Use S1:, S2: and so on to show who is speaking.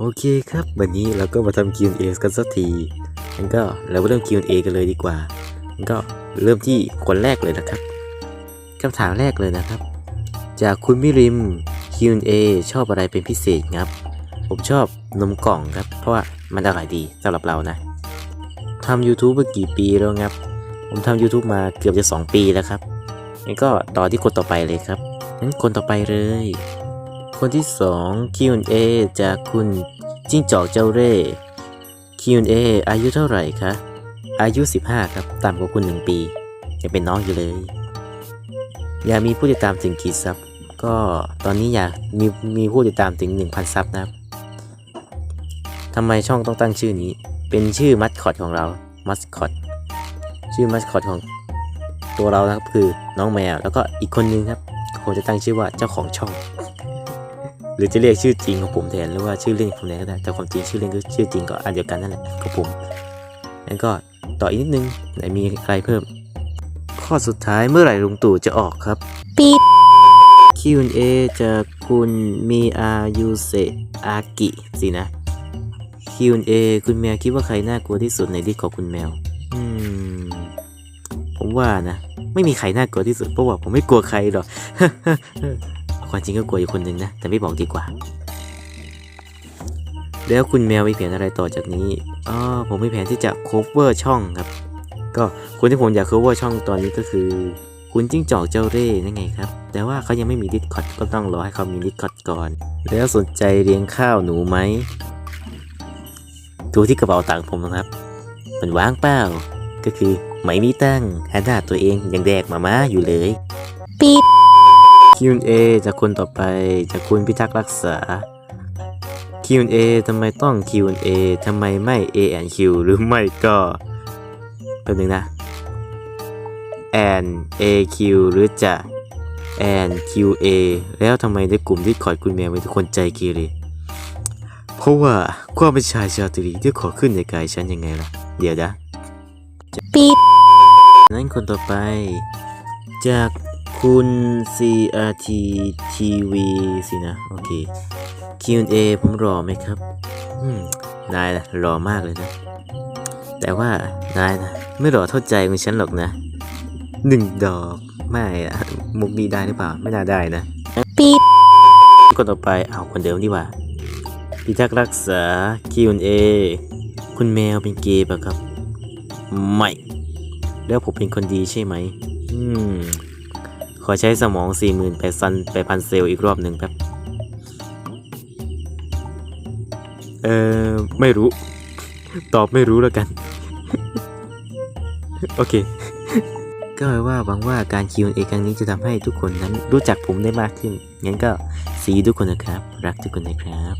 S1: โอเคครับ วันนี้เราก็มาทำ Q&A กันสักทีงั้นก็เราก็เริ่ม Q&A กันเลยดีกว่างั้นก็เริ่มที่คนแรกเลยนะครับคำถามแรกเลยนะครับ จากคุณมิริม Q&A ชอบอะไรเป็นพิเศษครับ ผมชอบนมกล่องครับ เพราะว่ามันอร่อยดีสำหรับเรานะทำ YouTube มากี่ปีแล้วครับ ผมทำ YouTube มาเกือบจะ 2 ปีแล้วครับงั้นก็ต่อที่คนต่อไปเลยครับงั้นคนต่อไปเลย คนที่ 2 Q&A จากคุณจิ้งจอกเจ้าเร่ Q&A อายุเท่าไหร่คะ อายุ 15 ครับ ต่ำกว่าคุณ 1 ปี ยังเป็นน้องอยู่เลย อยากมีผู้ติดตามถึงกี่ซับ ก็ตอนนี้อยากมีมีผู้ติดตามถึง 1,000 ซับนะครับทำไมช่องต้องตั้งชื่อนี้ เป็นชื่อมัสคอตของเรา มัสคอต ชื่อมัสคอตของตัวเรานะครับคือน้องแมว แล้วก็อีกคนนึงครับคงจะตั้งชื่อว่าเจ้าของช่อง หรือจะเรียกชื่อจริงของผมแทนหรือว่าชื่อเล่นของผมแทนก็ได้แต่ความจริงชื่อเล่นก็ชื่อจริงก็อันเดียวกันนั่นแหละของผมงั้นก็ต่ออีกนิดนึงไหนมีใครเพิ่ม ข้อสุดท้ายเมื่อไหร่ลุงตู่จะออกครับ
S2: ปี๊ด
S1: Q&A จากคุณมีอายุเซอากิสินะ Q&A คุณแมวคิดว่าใครน่ากลัวที่สุดในดิสของคุณแมว อืม ผมว่านะ ไม่มีใครน่ากลัวที่สุดเพราะว่าผมไม่กลัวใครหรอก ความจริงก็กลัวอยู่คนหนึ่งนะ แต่ไม่บอกดีกว่า แล้วคุณแมวมีแผนอะไรต่อจากนี้อ๋อผมมีแผนที่จะ cover ช่องครับ ก็คนที่ผมอยาก cover ช่องตอนนี้ก็คือ คุณจิ้งจอกเจ้าเร่นั่นไงครับ แต่ว่าเขายังไม่มี Discord ก็ต้องรอให้เขามี Discord ก่อน แล้วสนใจเลี้ยงข้าวหนูไหมดูที่กระเป๋าตังค์ผมนะครับ มันว่างเปล่า ก็คือไม่มีตังค์หันหน้าตัวเองยังแดกมาม่าอยู่เลย
S2: ปี๊ด
S1: Q&A จากคนต่อไปจากคุณพิทักษ์รักษา Q&A ทำไมต้อง Q&A ทำไมไม่ A and Q หรือไม่ก็แป๊บนึงนะ and A Q หรือจะ and Q A แล้วทำไมในกลุ่มที่คอร์ดคุณแมวเป็นทุกคนใจเกเรเพราะว่าความเป็นชายชาตรีที่ขอขึ้นในกายฉันยังไงล่ะ เดี๋ยวนะ
S2: ปี๊ด
S1: นั้นคนต่อไป จาก คุณ CRT TV สินะ โอเค Q&A ผมรอไหมครับ อืม นายนะรอมากเลยนะ แต่ว่านายนะไม่รอเท่าใจของฉันหรอกนะหนึ่งดอก ไม่อะมุกนี้ได้หรือเปล่า ไม่น่าได้นะ
S2: ปี๊ด
S1: คนต่อไปเอาคนเดิมดีกว่าพิทักษ์รักษา Q&A คุณแมวเป็นเกย์ปะครับ ไม่ แล้วผมเป็นคนดีใช่ไหม อืม ขอใช้สมอง 4 8 0 0 0 8,000เซลล์อีกรอบหนึ่งครับ เออไม่รู้ ตอบไม่รู้แล้วกัน โอเค ก็แปลว่าหวังว่าการ Q&A ครั้งนี้จะทำให้ทุกคนนั้นรู้จักผมได้มากขึ้น งั้นก็สีทุกคนนะครับ รักทุกคนนะครับ